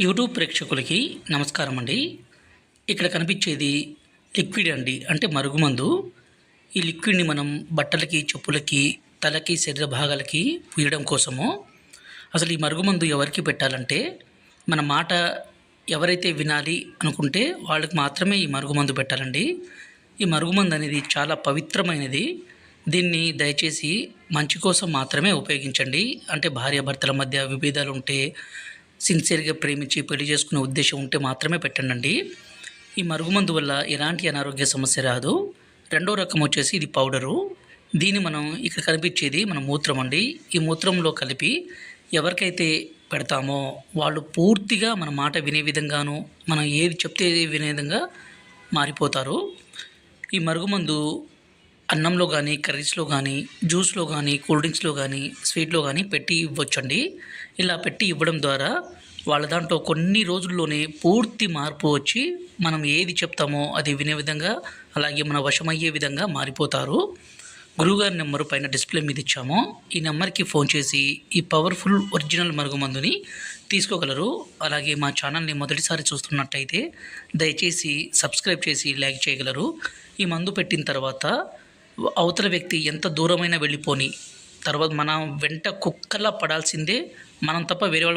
YouTube ప్రేక్షకులకి నమస్కారం అండి. ఇక్కడ కనిపించేది లిక్విడ్ అండి. అంటే మరుగుమందు. ఈ లిక్విడ్ని మనం బట్టలకి చెప్పులకి తలకి శరీర భాగాలకి పూయడం కోసము. అసలు ఈ మరుగుమందు ఎవరికి పెట్టాలంటే మన మాట ఎవరైతే వినాలి అనుకుంటే వాళ్ళకి మాత్రమే ఈ మరుగుమందు పెట్టాలండి. ఈ మరుగుమందు అనేది చాలా పవిత్రమైనది. దీన్ని దయచేసి మంచి కోసం మాత్రమే ఉపయోగించండి. అంటే భార్యాభర్తల మధ్య విభేదాలు ఉంటే సిన్సియర్గా ప్రేమించి పెళ్ళి చేసుకునే ఉద్దేశం ఉంటే మాత్రమే పెట్టండి ఈ మరుగుమందు వల్ల ఎలాంటి అనారోగ్య సమస్య రాదు. రెండో రకం వచ్చేసి ఇది పౌడరు. దీన్ని మనం ఇక్కడ కనిపించేది మన మూత్రం అండి. ఈ మూత్రంలో కలిపి ఎవరికైతే పెడతామో వాళ్ళు పూర్తిగా మన మాట వినే విధంగాను మనం ఏది చెప్తే వినే విధంగా మారిపోతారు. ఈ మరుగుమందు అన్నంలో కానీ కర్రీస్లో కానీ జ్యూస్లో కానీ కూల్ డ్రింక్స్లో కానీ స్వీట్లో కానీ పెట్టి ఇవ్వచ్చండి. ఇలా పెట్టి ఇవ్వడం ద్వారా వాళ్ళ దాంట్లో కొన్ని రోజుల్లోనే పూర్తి మార్పు వచ్చి మనం ఏది చెప్తామో అది వినే విధంగా అలాగే మన వశమయ్యే విధంగా మారిపోతారు. గురువుగారి నెంబరు పైన డిస్ప్లే మీద ఇచ్చాము. ఈ నెంబర్కి ఫోన్ చేసి ఈ పవర్ఫుల్ ఒరిజినల్ మరుగుమందుని తీసుకోగలరు. అలాగే మా ఛానల్ని మొదటిసారి చూస్తున్నట్టయితే దయచేసి సబ్స్క్రైబ్ చేసి లైక్ చేయగలరు. ఈ మందు పెట్టిన తర్వాత అవతల వ్యక్తి ఎంత దూరమైనా వెళ్ళిపోని. తర్వాత మన వెంట కుక్కలా పడాల్సిందే మనం తప్ప వేరే వాళ్ళు